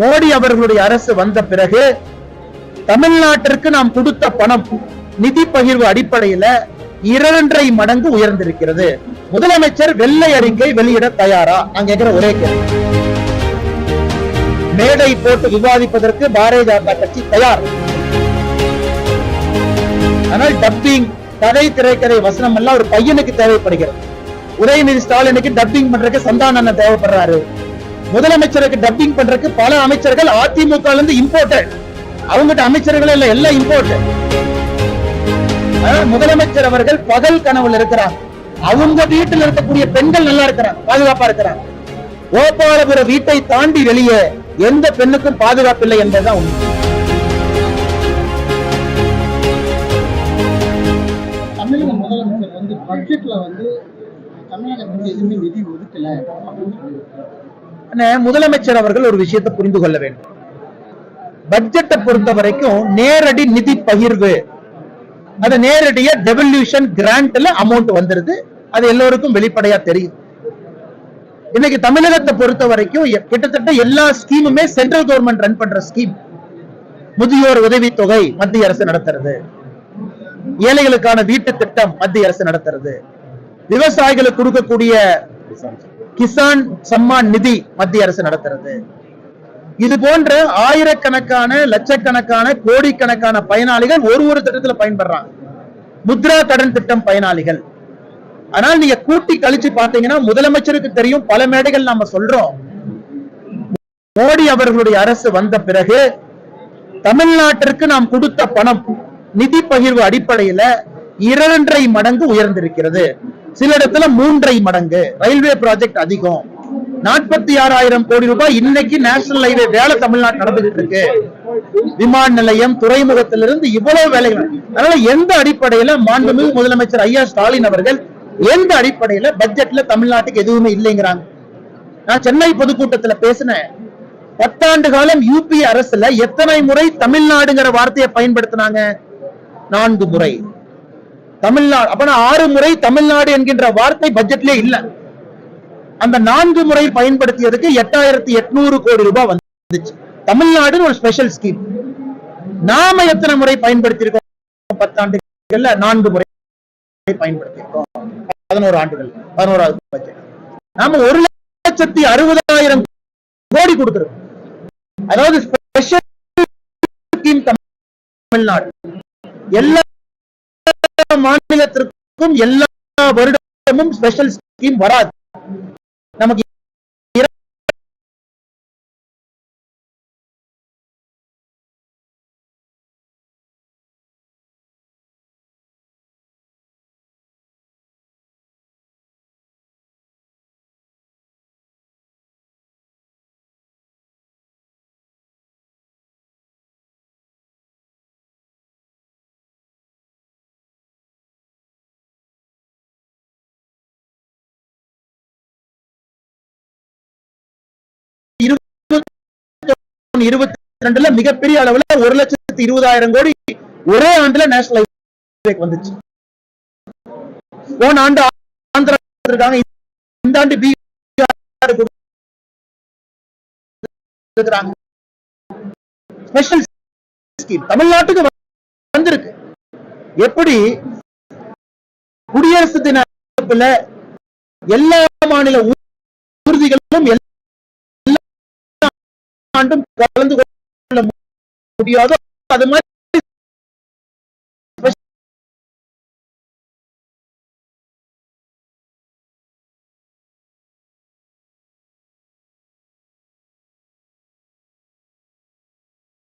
மோடி அவர்களுடைய அரசு வந்த பிறகு தமிழ்நாட்டிற்கு நாம் கொடுத்த பணம் நிதி பகிர்வு அடிப்படையில இரண்டரை மடங்கு உயர்ந்திருக்கிறது. முதலமைச்சர் வெள்ளை அறிக்கை வெளியிட தயாரா? நான் கேட்கிற ஒரே கேள்வி. மேடை போட்டு விவாதிப்பதற்கு பாரதிய ஜனதா கட்சி தயார். ஆனால் டப்பிங் கதை திரைக்கதை வசனம் எல்லாம் ஒரு பையனுக்கு தேவைப்படுகிறது. உதயநிதி ஸ்டாலினுக்கு டப்பிங் பண்றதுக்கு சந்தான தேவைப்படுறாரு. முதலமைச்சருக்கு டப்பிங் பண்றதுக்கு பல அமைச்சர்கள் அதிமுக இருந்து இம்போர்ட்டட் அவங்ககிட்ட அமைச்சர்கள் இல்ல எல்லாம் இம்போர்ட்டட் முதலமைச்சர் அவர்கள் பகல் கனவுல இருக்கிறார். அவங்க வீட்டில் இருக்கக்கூடிய பெண்கள் நல்லா இருக்கிறாங்க பாதுகாப்பா இருக்கிறாங்க. கோபாலபுர வீட்டை தாண்டி வெளியே எந்த பெண்ணுக்கும் பாதுகாப்பு இல்லை என்பதுதான் உண்மை. தமிழக முதலமைச்சர் வந்து பட்ஜெட்ல வந்து தமிழகத்துக்கு எதுவுமே நிதி ஒதுக்கல அப்படின்னு சொல்லியிருக்காரு. முதலமைச்சர் அவர்கள் ஒரு விஷயத்தை புரிந்து கொள்ள வேண்டும். பட்ஜெட்டை பொறுத்த வரைக்கும் நேரடி நிதி பகிர்வு. அது நேரடியா டெவல்யூஷன் கிராண்ட்ல அமௌண்ட் வந்துருது. அது எல்லோருக்கும் வெளிப்படையா தெரியும். இன்னைக்கு தமிழகத்தை பொறுத்த வரைக்கும் கிட்டத்தட்ட எல்லா ஸ்கீமுமே சென்ட்ரல் கவர்மெண்ட் ரன் பண்ற ஸ்கீம் முதியோர் உதவித்தொகை மத்திய அரசு நடத்துறது. ஏழைகளுக்கான வீட்டு திட்டம் மத்திய அரசு நடத்துறது. விவசாயிகளுக்கு கொடுக்கக்கூடிய கிசான் சம்மான் நிதி மத்திய அரசு நடத்துறது. இது போன்ற ஆயிரக்கணக்கான லட்சக்கணக்கான கோடிக்கணக்கான பயனாளிகள் ஒரு ஒரு திட்டத்துல பயன்படுறாங்க. முத்ரா கடன் திட்டம் பயனாளிகள். ஆனால் நீங்க கூட்டி கழிச்சு பாத்தீங்கன்னா முதலமைச்சருக்கு தெரியும் பல மேடைகள் நாம சொல்றோம். மோடி அவர்களுடைய அரசு வந்த பிறகு தமிழ்நாட்டிற்கு நாம் கொடுத்த பணம் நிதி பகிர்வு அடிப்படையில இரண்டரை மடங்கு உயர்ந்திருக்கிறது. சில இடத்துல மூன்றரை மடங்கு. ரயில்வே ப்ராஜெக்ட் அதிகம். நாற்பத்தி ஆறாயிரம் கோடி ரூபாய் இன்னைக்கு நேஷனல் ஹைவே வேலை தமிழ்நாடு நடந்துகிட்டு இருக்கு. விமான நிலையம் துறைமுகத்திலிருந்து இவ்வளவு வேலைகள். அதனால எந்த அடிப்படையில மாண்புமிகு முதலமைச்சர் ஐயா ஸ்டாலின் அவர்கள் எந்த அடிப்படையில பட்ஜெட்ல தமிழ்நாட்டுக்கு எதுவுமே இல்லைங்கிறாங்க. நான் சென்னை பொதுக்கூட்டத்துல பேசினேன். பத்தாண்டு காலம் யூபி அரசுல எத்தனை முறை தமிழ்நாடுங்கிற வார்த்தையை பயன்படுத்தினாங்க? நான்கு முறை. தமிழ்நாடு அப்ப ஆறு முறை தமிழ்நாடு என்கின்ற வார்த்தை பட்ஜெட்லயே இல்ல. அந்த நான்கு முறை பயன்படுத்தியதுக்கு எட்டாயிரத்தி எட்நூறு கோடி ரூபாய் வந்துச்சு. தமிழ்நாடுன்னு ஒரு ஸ்பெஷல் ஸ்கீம் நாம எத்தனை முறை பயன்படுத்தியிருக்கோம்? பத்தாண்டுகள்ல நான்கு முறை பயன்படுத்தியிருக்கோம். பதினோரு ஆண்டுகள் பதினோராவது பட்ஜெட். நாம ஒரு லட்சத்தி அறுபதாயிரம் கோடி கொடுத்திருக்கோம். அதாவது ஸ்பெஷல் ஸ்கீம் தமிழ்நாடு. எல்லா மாநிலத்திற்கும் எல்லா வருடமும் ஸ்பெஷல் ஸ்கீம் வராது. நமக்கு இருபத்தி ரெண்டுல மிகப்பெரிய அளவுல ஒரு லட்சத்தி இருபதாயிரம் கோடி ஒரே ஆண்டுல நேஷனல் ஹைவே வந்துச்சு. போன ஆண்டு ஆந்திரா இருக்காங்க இந்த ஆண்டு பீகார் ஸ்பெஷல் ஸ்கீம் தமிழ்நாட்டுக்கு வந்திருக்கு. எப்படி? குடியரசு தின எல்லா மாநில உறுதிகளும் எல்லா ஆண்டும் கலந்து கொள்ள முடியாதோ அது மாதிரி